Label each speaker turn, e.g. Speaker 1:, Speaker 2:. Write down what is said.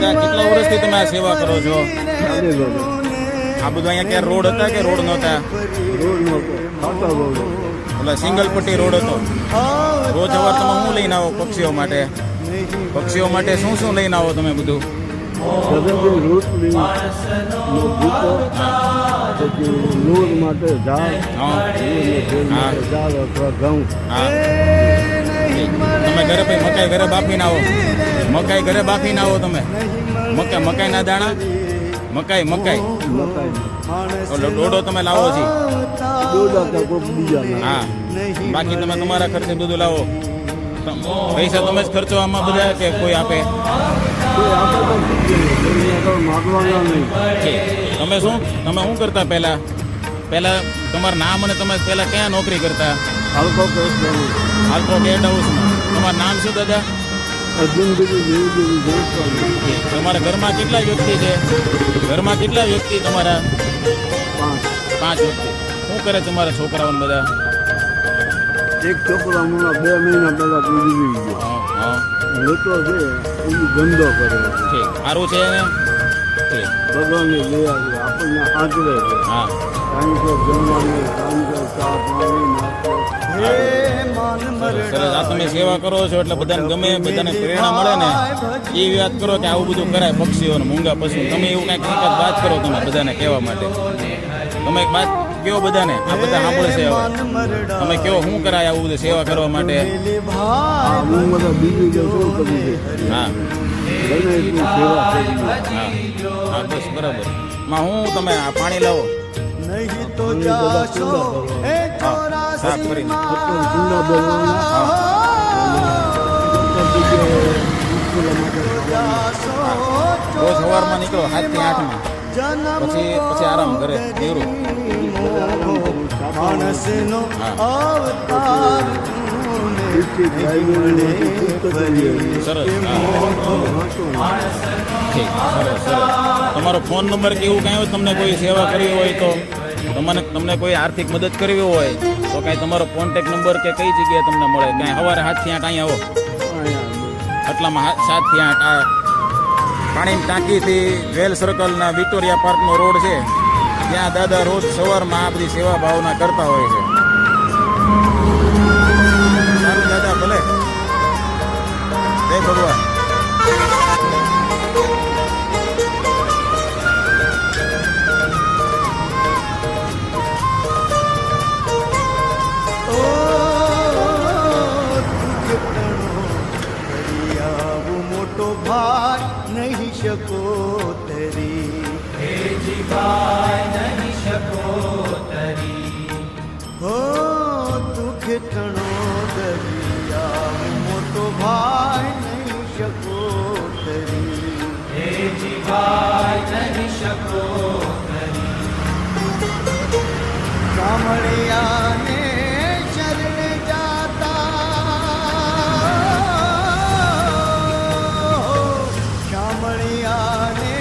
Speaker 1: દાદા કેટલા વર્ષથી તમે આ સેવા કરો છો? આ બધું અહીંયા ક્યાં રોડ હતા કે રોડ નહોતા? એટલે સિંગલ પટ્ટી રોડ. હતો. રોજ સવાર તમે શું લઈને આવો પક્ષીઓ માટે? પક્ષીઓ માટે શું શું લઈને આવો તમે બધું?
Speaker 2: માટે ઝાડ
Speaker 1: હા.
Speaker 2: ઘઉં.
Speaker 1: હા. તમે ઘરે પછી મકાઈ ઘરે બાફીને આવો. મકાઈ ઘરે બાફીને આવો તમે. મકાઈ મકાઈના દાણા? મકાઈ મકાઈ.
Speaker 2: મકાઈ
Speaker 1: ઓલો ડોડો તમે લાવો છો
Speaker 2: દોડા કા કોઈ બીજા ના
Speaker 1: હા. બાકી તમે તમારા ખર્ચે બધું લાવો. તમ- પૈસા તમે જ ખર્ચો આમાં બધા કે કોઈ આપે?
Speaker 2: કોઈ આપણે તો કોઈને તો માગવાના નહીં
Speaker 1: છે તમે શું? તમે શું કરતા પહેલા? પહેલા તમારું નામ અને તમે પહેલા ક્યાં નોકરી કરતા?
Speaker 2: હલકો કરવાનું
Speaker 1: હાલ તો ગેટ હાઉસમાં તમારું નામ શું દાદા?
Speaker 2: અર્જુન બીજું જેવી જેવી
Speaker 1: તમારા ઘરમાં કેટલા વ્યક્તિ છે? ઘરમાં કેટલા વ્યક્તિ તમારા?
Speaker 2: પાંચ.
Speaker 1: પાંચ વ્યક્તિ. શું કરે તમારા છોકરાઓને બધા?
Speaker 2: એક છોકરો હમણાં બે મહિના પહેલા ગુજરી ગયો.
Speaker 1: હા હા.
Speaker 2: લોટો છે એનું ધંધો કરે છે.
Speaker 1: ઠીક સારું છે ને
Speaker 2: ભગવાનની દયા છે આપણને આંચરે છે.
Speaker 1: હા.
Speaker 2: ટાઈમસર જમવાનું કે ચા પાણી
Speaker 1: સરસ, આ તમે સેવા કરો છો એટલે બધાને ગમે, બધાને પ્રેરણા મળે ને, એ વાત કરો કે આવું બધું કરાય પક્ષીઓને, મૂંગા પશુ. તમે એવું કાંઈક એક વાત કરો તમે બધાને કહેવા માટે. તમે એક વાત કેવો બધાને, આ બધા સાંભળશે હવે. તમે કેવો શું કરાય આવું બધું સેવા કરવા માટે.
Speaker 2: છે
Speaker 1: હા હા, બસ બરાબર. માં, હું તમે આ પાણી લાવો.
Speaker 3: નહીં તો જાશો એ જાશો
Speaker 1: રોજ સવારમાં નીકળો આઠમાં.
Speaker 3: જન્મ
Speaker 1: પછી પછી આરામ કરે દેવરું
Speaker 3: માણસનો. અવતાર.
Speaker 1: તમારો ફોન નંબર કે એવું કાંઈ હોય, તમને કોઈ સેવા કરવી હોય તો, તમને તમને કોઈ આર્થિક મદદ કરવી હોય, તો કાંઈ તમારો કોન્ટેક નંબર કે કઈ જગ્યાએ તમને મળે? કાંઈ સવારે સાતથી આઠ અહીંયા આવો. આટલામાં સાતથી આઠ, આ પાણીની ટાંકીથી વેલ સર્કલના વિક્ટોરિયા પાર્કનો રોડ છે. ત્યાં દાદા રોજ સવારમાં આ બધી સેવા ભાવના કરતા હોય છે. જય ભગવાન
Speaker 3: ઓ તુજે તણો કરી આવું મોટો ભાર નહીં શકો તરી હો દુઃખ તણો દરિયા મોટો ભાઈ નહીં શકો કામળિયાને ચરણે જાતા. કામળિયાને